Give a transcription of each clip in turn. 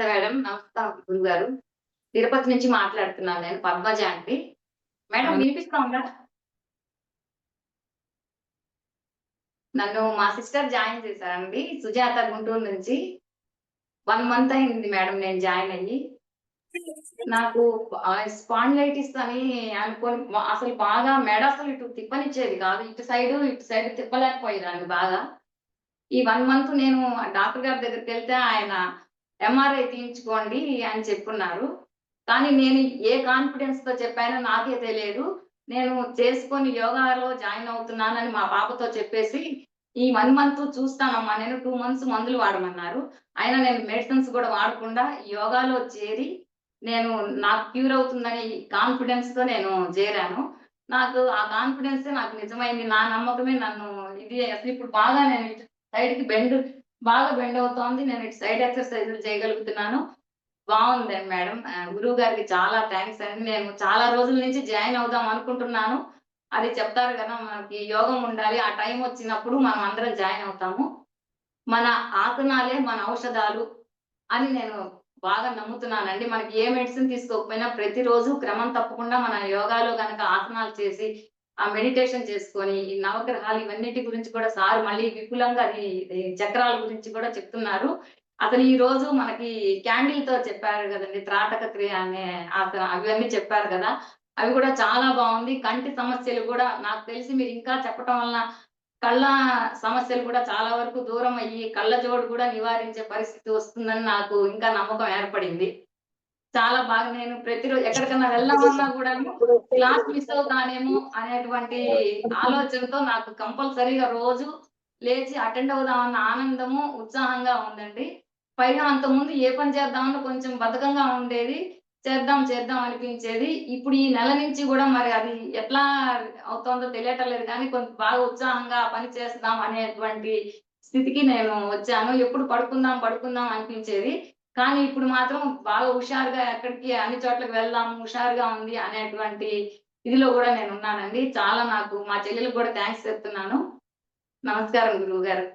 Madam నమస్కారం గురువు గారు. తిరుపతి నుంచి మాట్లాడుతున్నాను నేను పద్మజ అండి. మేడం వినిపిస్తా ఉందా నన్ను మా సిస్టర్ జాయిన్ చేశారండి సుజాత గుంటూరు నుంచి. వన్ మంత్ అయింది మేడం నేను జాయిన్ అయ్యి. నాకు స్పాండిలైటిస్ అని అనుకోని అసలు బాగా మెడ అసలు ఇటు తిప్పనిచ్చేది కాదు ఇటు సైడ్ ఇటు సైడ్ తిప్పలేకపోయేదాన్ని బాగా. ఈ వన్ మంత్ నేను డాక్టర్ గారి దగ్గరికి వెళ్తే ఆయన ఎంఆర్ఐ తీయించుకోండి అని చెప్పున్నారు. కానీ నేను ఏ కాన్ఫిడెన్స్తో చెప్పానో నాకే తెలియదు. నేను చేసుకొని యోగాలో జాయిన్ అవుతున్నానని మా పాపతో చెప్పేసి ఈ వన్ మంత్ చూస్తానమ్మా నేను టూ మంత్స్ మందులు వాడమన్నారు. అయినా నేను మెడిసిన్స్ కూడా వాడకుండా యోగాలో చేరి నేను నాకు క్యూర్ అవుతుందని కాన్ఫిడెన్స్తో నేను చేరాను. నాకు ఆ కాన్ఫిడెన్సే నాకు నిజమైంది నా నమ్మకమే నన్ను ఇది అసలు ఇప్పుడు బాగా నేను సైడ్కి కి బెండ్ బాగా బెండ్ అవుతోంది. నేను ఇటు సైడ్ ఎక్సర్సైజులు చేయగలుగుతున్నాను. బాగుంది మేడం. గురువు గారికి చాలా థ్యాంక్స్ అండి. నేను చాలా రోజుల నుంచి జాయిన్ అవుదాం అనుకుంటున్నాను. అది చెప్తారు కదా మనకి యోగం ఉండాలి. ఆ టైం వచ్చినప్పుడు మనం అందరం జాయిన్ అవుతాము. మన ఆసనాలే మన ఔషధాలు అని నేను బాగా నమ్ముతున్నానండి. మనకి ఏ మెడిసిన్ తీసుకోకపోయినా ప్రతిరోజు క్రమం తప్పకుండా మన యోగాలో కనుక ఆసనాలు చేసి ఆ మెడిటేషన్ చేసుకొని ఈ నవగ్రహాలు ఇవన్నిటి గురించి కూడా సార్ మళ్ళీ విపులంగా అది చక్రాల గురించి కూడా చెప్తున్నారు. అతను ఈ రోజు మనకి క్యాండిల్తో చెప్పారు కదండి త్రాటక క్రియ అనే అతను అవన్నీ చెప్పారు కదా. అవి కూడా చాలా బాగుంది. కంటి సమస్యలు కూడా నాకు తెలిసి మీరు ఇంకా చెప్పటం వలన కళ్ళ సమస్యలు కూడా చాలా వరకు దూరం అయ్యి కళ్ళ జోడు కూడా నివారించే పరిస్థితి వస్తుందని నాకు ఇంకా నమ్మకం ఏర్పడింది. చాలా బాగా నేను ప్రతిరోజు ఎక్కడికన్నా వెళ్దామన్నా కూడా క్లాస్ మిస్ అవుతానేమో అనేటువంటి ఆలోచనతో నాకు కంపల్సరీగా రోజు లేచి అటెండ్ అవుదామన్న ఆనందము ఉత్సాహంగా ఉందండి. పైగా అంత ముందు ఏ పని చేద్దామన్న కొంచెం బద్ధకంగా ఉండేది చేద్దాం చేద్దాం అనిపించేది. ఇప్పుడు ఈ నెల నుంచి కూడా మరి అది ఎట్లా అవుతుందో తెలియటలేదు కానీ కొంచెం బాగా ఉత్సాహంగా పని చేద్దాం అనేటువంటి స్థితికి నేను వచ్చాను. ఎప్పుడు పడుకుందాం పడుకుందాం అనిపించేది. కానీ ఇప్పుడు మాత్రం బాగా హుషారుగా ఎక్కడికి అన్ని చోట్లకి వెళ్దాము హుషారుగా ఉంది అనేటువంటి ఇదిలో కూడా నేను ఉన్నానండి. చాలా నాకు మా చెల్లెలకు కూడా థ్యాంక్స్ చెప్తున్నాను. నమస్కారం గురువు గారు.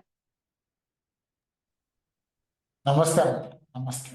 నమస్కారం నమస్తే.